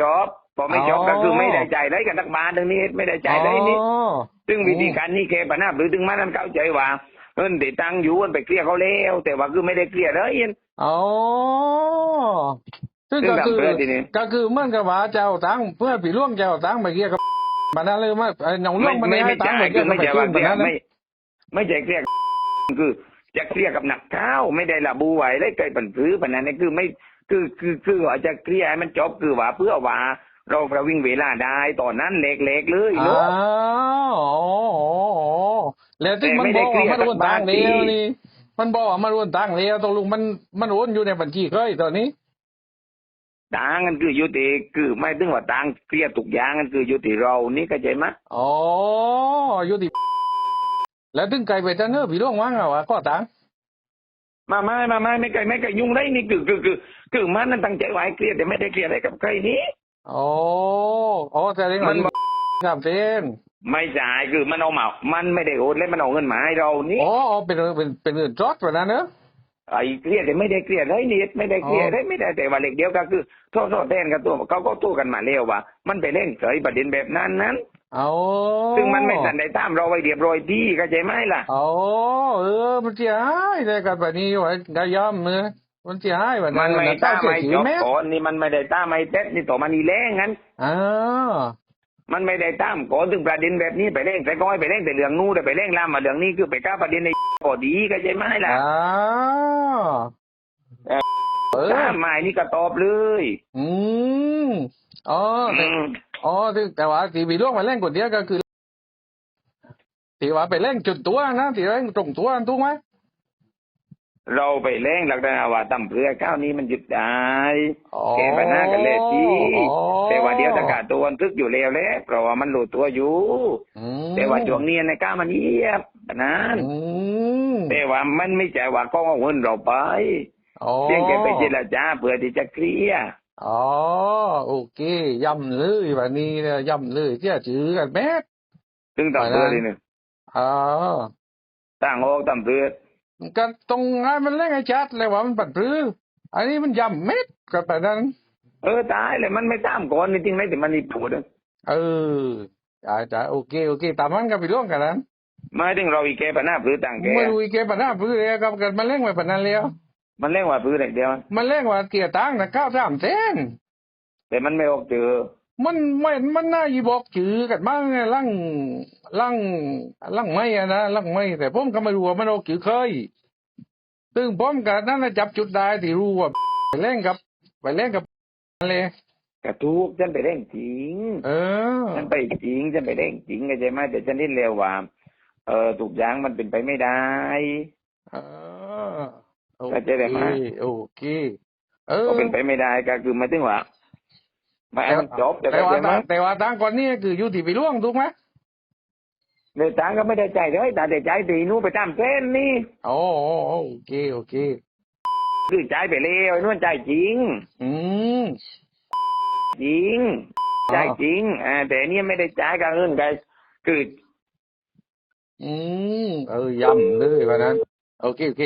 จบพอไม่จบอ๋อก็คือไม่ได้ใจได้กันทักบาทตรงนี้ไม่ได้ใจได้นี่อ๋อซึ่งวิธีการนี้แกปัญหาหรือถึงมานั้นเข้าใจว่าเงินติดตังอยู่มันไปเคลียร์เขาแล้วแต่ว่าคือไม่ได้เคลียร์เลยอ๋อซึ่งซึ่งก็คือทำเพื่อทีนี้ก็คือเหมื่อนกับว่าเจ้าตังเพื่อปีร่วงเจ้าตังไปเกี่ยวกับมันนั่นเลยว่าไอ้หนองร่วไม่งมันไม่ให้ไม่ตังใช่ไปเกี่คืยวอกับไม่ไปใช่ขึ้ว่านแบบนั้นไม่ไม่ใช่เคลียร์คือจะเคลียร์กับหนักข้าวไม่ได้ระบุไว้ได้ไกลปันพื้ปันนั้นนี่คือไม่ คือคือคืออาจจะเคลียร์ให้มันจบคือว่าเพื่อว่าเราประวิงเวลาได้ตอนนั้นเล็กๆเลยอ๋อเนาะอ๋อแล้วที่แต่มันไม่บได้อกเคลีว่ายร์มันโอนตังกับเดียวบ้านที่นี่ มันบอกว่ามันโอนตังเดียวตกลงมันมันโอนอยู่ในบัญชีเคยตอนนี้ตังกันคืออยู่ที่คือไม่ถึงว่าตังเคลียร์ทุกอย่างกันคืออยู่ที่เรานี่เข้าใจไหมยอ๋ออยู่ที่แล้วถึงไกลไปจังเนอพี่ร่วงว่างอะวะก็ตัง มาไม่มาไม่ไม่เคยไม่เคยยุ่งได้นี่คือคือคือคือมันนั่นตั้งใจไว้เคลียร์แต่ไม่ได้เคลียร์อะไรกับใครนี่อ๋ออ๋อแสดงมัว่านสามเซนไม่จ่ายคือมันเอามา มันไม่ได้โอนเลยมันเอาเงินมาให้เรานี่อ๋ออ๋อเป็นเป็นเป็นเงินจอดแบบนั้นเนอะไอ้เครียดแต่ไม่ได้เครียดเลยนี่ไม่ได้เครียดเลยไม่ได้แต่ว่าเล็กเดียวก็คือโทษโทษแทนกันตัวเขาก็ตู้กันมาเร็วว่า มันไปเล่นเฉยประเด็นแบบนั้นนั้น เอาซึ่งมันไม่ทันได้ตามเราไว้เรียบร้อยที่เข้าใจไหมล่ะเอาเออ มันเสียหายเลยกันแบบนี้ไว้ก็ย่อมเนอะมันเสียหายแบบมันั้นนไม่นะตามเสียไม่ชีจวิตบไหมก่อนนี่มันไม่ได้ตามไม่เต็ดนี่ต่อมันนี่แรงงั้นอ่ามันไม่ได้ตามก่อนถึงประเด็นแบบนี้ไปเล่นแต่ก็ให้ไปเล่นแต่เรื่องนู้นแต่ไปเล่นลามมาเรื่องนี้คือไปก้าวประเด็นในก็ดีเข้าใจไหมล่ะอ่าเออตามไม่นี่ก็ตอบเลย อืมอ๋อแต่ อืมอ๋อที่แต่ว่าที่มีล่วงมาเล่นคนเดียวก็คือที่ว่าไปเล่นจุดตัวนะที่เล่นตรงตัวถูกไหมเราไปเล่นหลักฐานว่าตำเพื่อก้าวนี้มันหยุดได้อ๋อแก้ปัญหากันเลยทีอ๋อแต่ว่าเดี๋ยวตะกาตัวมันทึกอยู่แล้วแหละเพราะว่ามันรู้ตัวอยู่อืมแต่ว่าช่วงนี้ในก้าวมันเงียบนั้นอืมแต่ว่ามันไม่ใช่ว่าก็เอาเงินเราไปอ๋อเพียงแค่ไปเจรจาเพื่อที่จะเคลียร์ อ๋อโอเคย่ำเลยวันนี้เนี่ยย่ำเลยเชื่อถือกันแม่ซึ่งตำเพื่อนี่นึงอ๋อต่างออกตำเพื่อก็ตรงนั้นมันเล่นไอ้ชัดเลยว่ามันปัดปรืออันนี้มันย่ำเม็ดกับแบบนั้น เออตายเลยมันไม่ตามก่อนนี่จริงไหมแต่มันนี่ปวดเออจ้าจ้าโอเคโอเคตามมันก็ไปร่วมกันนั้นไม่ถึงเราอีกแก้ปัญหาเพื่อต่างแกไม่รู้อีกแกปัญหาปรือเลยกับกันมันเล่นไปปันนั้นแล้ว มันเรียกว่าเพื่ออย่างเดียว มันเล่นว่าเกียร์ตังนะเก้าสามเส้นแต่มันไม่ออกเจอ มันไม่มันน่ายีบอกจือกันบ้างไงลั่งลั่งลั่งไม่อะนะลั่งไม่แต่ผมก็ไม่รู้ว่ามันออกจือเคยซึ่งผมกับนั่นนะจับจุดได้ที่รู้ว่าไปเล่นกับ ไปเล่นกับเลยกระทุกฉันไปเล่นจริง เออ ฉันไปจริงฉันไปเล่นจริงเข้าใจไหมแต่ฉันนี่เร็วว่า เออถูกอย่างมันเป็นไปไม่ได้ เออ โอเข้าใจเคไหมโอเคเออก็เป็นไปไม่ได้ก็คือหมายถึงว่าไม่ให้มันจบแต่แต่เข้าว่าใจไหมทางแต่ว่าทางก่อนนี้คืออยู่ที่ไปล่วงถูกไหมเดือดตังก็ไม่ได้ใจเลยแต่แต่ใจตีนู้นไปตามเส้นนี่โอ้โอ้โอ้โอเคโอเคคือใจไปเลวไอ้นู้นใจจริง อืมจริงอ๋อใจจริงอ่าแต่อันนี่ไม่ได้จ่ายกันเงินกันคืออืมเออย่ำเลยวันนั้น โอเคโอเค